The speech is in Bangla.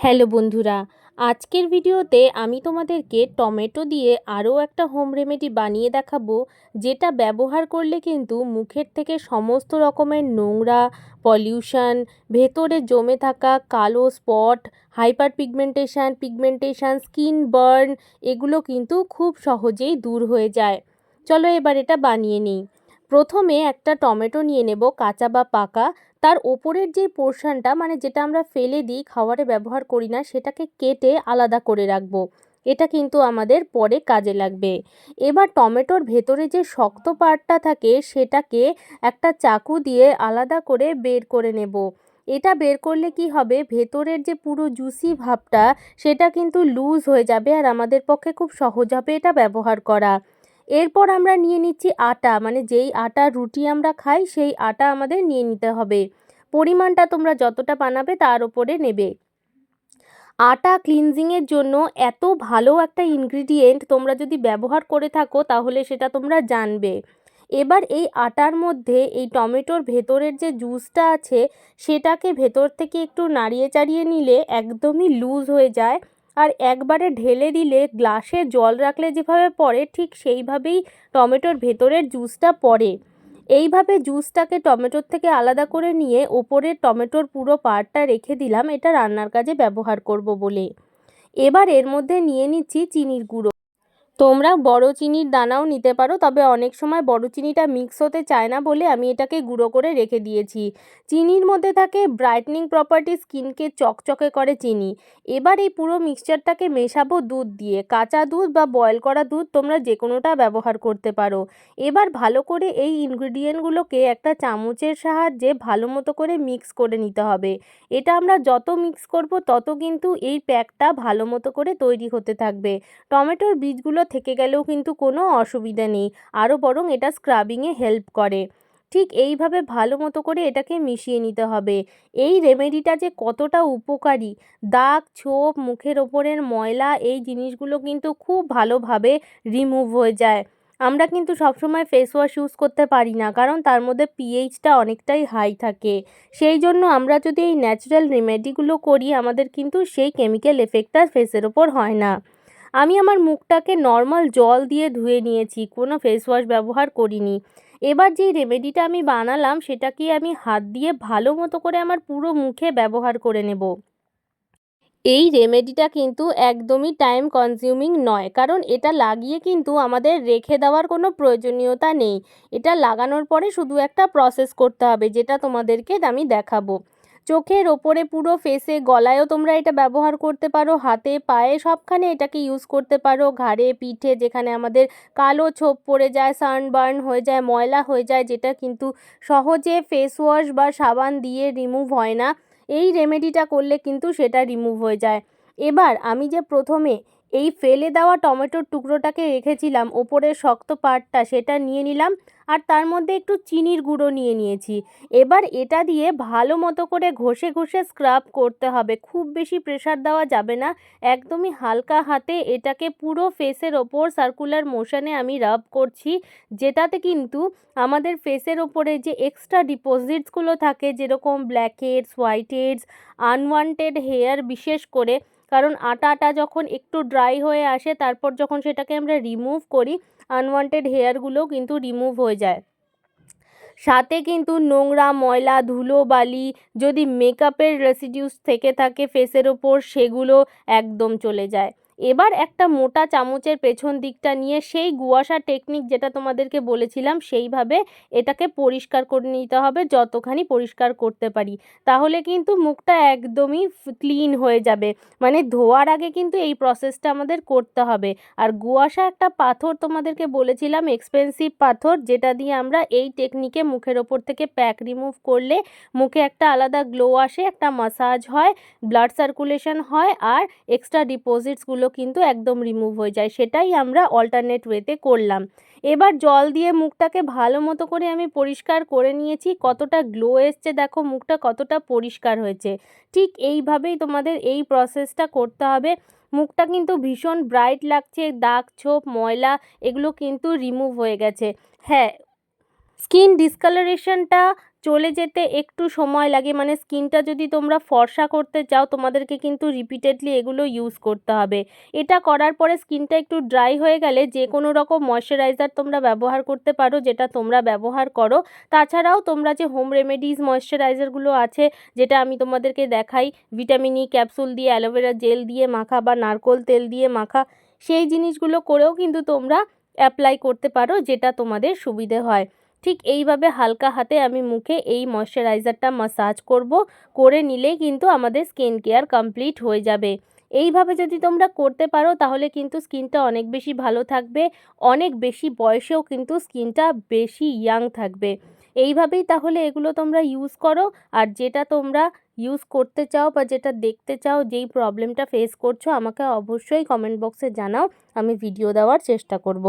হ্যালো বন্ধুরা, আজকের ভিডিওতে আমি তোমাদেরকে টমেটো দিয়ে আরও একটা হোম রেমেডি বানিয়ে দেখাবো, যেটা ব্যবহার করলে কিন্তু মুখের থেকে সমস্ত রকমের নোংরা, পলিউশন, ভেতরে জমে থাকা কালো spot hyper pigmentation pigmentation, skin burn, এগুলো কিন্তু খুব সহজেই দূর হয়ে যায়। চলো এবার এটা বানিয়ে নিই। প্রথমে একটা টমেটো নিয়ে নেব, কাঁচা বা পাকা তার ওপরের যে পোর্শনটা মানে যেটা আমরা ফেলে দিই, খাবারে ব্যবহার করি না, সেটাকে কেটে আলাদা করে রাখব। এটা কিন্তু আমাদের পরে কাজে লাগবে। এবার টমেটোর ভেতরে যে শক্ত পার্টটা থাকে, সেটাকে একটা চাকু দিয়ে আলাদা করে বের করে নেব। এটা বের করলে কি হবে? ভেতরের যে পুরো জুসি ভাবটা, সেটা কিন্তু লুজ হয়ে যাবে আর আমাদের পক্ষে খুব সহজ হবে এটা ব্যবহার করা। এরপর আমরা নিয়ে নিচ্ছি আটা মানে যেই আটা রুটি আমরা খাই, সেই আটা আমাদের নিয়ে নিতে হবে। পরিমাণটা তোমরা যতটা বানাবে তার ওপরে নেবে। আটা ক্লিনজিংয়ের জন্য এত ভালো একটা ইনগ্রিডিয়েন্ট তোমরা যদি ব্যবহার করে থাকো, তাহলে সেটা তোমরা জানবে। এবার এই আটার মধ্যে এই টমেটোর ভেতরের যে জুসটা আছে, সেটাকে ভেতর থেকে একটু নাড়িয়ে চাড়িয়ে নিলে একদমই লুজ হয়ে যায়। আর একবারে ঢেলে দিলে গ্লাসে জল রাখলে যেভাবে পড়ে, ঠিক সেইভাবেই টমেটোর ভেতরের জুসটা পড়ে। এইভাবে জুসটাকে টমেটোর থেকে আলাদা করে নিয়ে ওপরে টমেটোর পুরো পার্টটা রেখে দিলাম, এটা রান্নার কাজে ব্যবহার করব বলে। এবার এর মধ্যে নিয়ে নিচ্ছি চিনির গুঁড়ো। তোমরা বড় চিনির দানাও নিতে পারো, তবে অনেক সময় বড় চিনিটা মিক্স হতে চায় না বলে আমি এটাকে গুঁড়ো করে রেখে দিয়েছি। চিনির মধ্যে থাকে ব্রাইটনিং প্রপার্টি স্কিনকে চকচকে করে চিনি। এবার এই পুরো মিক্সচারটাকে মেশাবো দুধ দিয়ে। কাঁচা দুধ বা বয়েল করা দুধ তোমরা যে কোনোটা ব্যবহার করতে পারো। এবার ভালো করে এই ইনগ্রিডিয়েন্টগুলোকে একটা চামচের সাহায্যে ভালো মতো করে মিক্স করে নিতে হবে। এটা আমরা যত মিক্স করব তত কিন্তু এই প্যাকটা ভালো মতো করে তৈরি হতে থাকবে। টমেটোর বীজগুলো থেকে গেলেও কিন্তু কোনো অসুবিধা নেই। আরও বরং এটা স্ক্রাবিংয়ে হেল্প করে। ঠিক এইভাবে ভালো মতো করে এটাকে মিশিয়ে নিতে হবে। এই রেমেডিটা যে কতটা উপকারী, দাগ, ছোপ, মুখের ওপরের ময়লা, এই জিনিসগুলো কিন্তু খুব ভালোভাবে রিমুভ হয়ে যায়। আমরা কিন্তু সবসময় ফেস ওয়াশ ইউজ করতে পারি না, কারণ তার মধ্যে পিএইচটা অনেকটাই হাই থাকে। সেই জন্য আমরা যদি এই ন্যাচারাল রেমেডিগুলো করি, আমাদের কিন্তু সেই কেমিক্যাল এফেক্টটা ফেসের ওপর হয় না। আমি আমার মুখটাকে নর্মাল জল দিয়ে ধুয়ে নিয়েছি, কোনো ফেস ওয়াশ ব্যবহার করিনি। এবার যেই রেমেডিটা আমি বানালাম, সেটাকে আমি হাত দিয়ে ভালো মতো করে আমার পুরো মুখে ব্যবহার করে নেব। এই রেমেডিটা কিন্তু একদমই টাইম কনজিউমিং নয়, কারণ এটা লাগিয়ে কিন্তু আমাদের রেখে দেওয়ার কোনো প্রয়োজনীয়তা নেই। এটা লাগানোর পরে শুধু একটা প্রসেস করতে হবে, যেটা তোমাদেরকে আমি দেখাবো। চোখের ওপরে পুরো ফেসে গলায়ও তোমরা এটা ব্যবহার করতে পারো, হাতে, পায়ে, সবখানে এটাকে ইউজ করতে পারো। ঘাড়ে, পিঠে, যেখানে আমাদের কালো ছোপ পড়ে যায় সানবার্ন হয়ে যায়, ময়লা হয়ে যায়, যেটা কিন্তু সহজে ফেস ওয়াশ বা সাবান দিয়ে রিমুভ হয় না। এই রেমেডিটা করলে কিন্তু সেটা রিমুভ হয়ে যায়। এবার আমি যে প্রথমে এই ফেলে দেওয়া টমেটোর টুকরোটাকে রেখেছিলাম, ওপরের শক্ত পাটটা সেটা নিয়ে নিলাম আর তার মধ্যে একটু চিনির গুঁড়ো নিয়ে নিয়েছি। এবার এটা দিয়ে ভালো মতো করে ঘষে ঘষে স্ক্রাব করতে হবে, খুব বেশি প্রেশার দেওয়া যাবে না। একদমই হালকা হাতে এটাকে পুরো ফেসের ওপর সার্কুলার মোশনে আমি রাব করছি, যেটাতে কিন্তু আমাদের ফেসের ওপরে যে এক্সট্রা ডিপোজিটসগুলো থাকে, যেরকম black heads white unwanted hair বিশেষ করে কারণ আটাটা যখন একটু ড্রাই হয়ে আসে, তারপর যখন সেটাকে আমরা রিমুভ করি আনওয়ান্টেড হেয়ারগুলো কিন্তু রিমুভ হয়ে যায়। সাথে কিন্তু নোংরা ময়লা, ধুলো, বালি, যদি মেকআপের রেসিডিউস থেকে থাকে ফেসের ওপর, সেগুলো একদম চলে যায়। এবার একটা মোটা চামচের পেছন দিকটা নিয়ে সেই গুয়াশা টেকনিক যেটা তোমাদেরকে বলেছিলাম, সেইভাবে এটাকে পরিষ্কার করে নিতে হবে, যতখানি পরিষ্কার করতে পারি। তাহলে কিন্তু মুখটা একদমই ক্লিন হয়ে যাবে। মানে ধোয়ার আগে কিন্তু এই প্রসেসটা আমাদের করতে হবে। আর গুয়াশা একটা পাথর তোমাদেরকে বলেছিলাম এক্সপেন্সিভ পাথর, যেটা দিয়ে আমরা এই টেকনিকে মুখের ওপর থেকে প্যাক রিমুভ করলে মুখে একটা আলাদা গ্লো আসে, একটা মাসাজ হয় ব্লাড সার্কুলেশন হয়, আর এক্সট্রা ডিপোজিটসগুলো কিন্তু একদম রিমুভ হয়ে যায়। সেটাই আমরা অল্টারনেট ওয়েতে করলাম। এবার জল দিয়ে মুখটাকে ভালো মতো করে আমি পরিষ্কার করে নিয়েছি। কতটা গ্লো এসছে দেখো, মুখটা কতটা পরিষ্কার হয়েছে। ঠিক এইভাবেই তোমাদের এই প্রসেসটা করতে হবে। মুখটা কিন্তু ভীষণ ব্রাইট লাগছে, দাগ, ছোপ, ময়লা, এগুলো কিন্তু রিমুভ হয়ে গেছে। হ্যাঁ স্কিন ডিসকালারেশনটা চলে যেতে একটু সময় লাগে। মানে স্কিনটা যদি তোমরা ফর্সা করতে চাও, তোমাদেরকে কিন্তু রিপিটেডলি এগুলো ইউজ করতে হবে। এটা করার পরে স্কিনটা একটু ড্রাই হয়ে গেলে যে কোনো রকম ময়শ্চারাইজার তোমরা ব্যবহার করতে পারো, যেটা তোমরা ব্যবহার করো। তাছাড়াও তোমরা যে হোম রেমেডিস ময়শ্চারাইজারগুলো আছে, যেটা আমি তোমাদেরকে দেখাই ভিটামিন ই ক্যাপসুল দিয়ে অ্যালোভেরা জেল দিয়ে মাখা বা নারকোল তেল দিয়ে মাখা, সেই জিনিসগুলো করেও কিন্তু তোমরা অ্যাপ্লাই করতে পারো, যেটা তোমাদের সুবিধে হয়। ঠিক এইভাবে হালকা হাতে আমি মুখে এই ময়শ্চারাইজারটা মাসাজ করব, করে নিলেই কিন্তু আমাদের স্কিন কেয়ার কমপ্লিট হয়ে যাবে। এইভাবে যদি তোমরা করতে পারো, তাহলে কিন্তু স্কিনটা অনেক বেশি ভালো থাকবে, অনেক বেশি বয়সেও কিন্তু স্কিনটা বেশি ইয়াং থাকবে। এইভাবেই তাহলে এগুলো তোমরা ইউজ করো, আর যেটা তোমরা ইউজ করতে চাও বা যেটা দেখতে চাও, যেই প্রবলেমটা ফেস করছ, আমাকে অবশ্যই কমেন্ট বক্সে জানাও, আমি ভিডিও দেওয়ার চেষ্টা করব।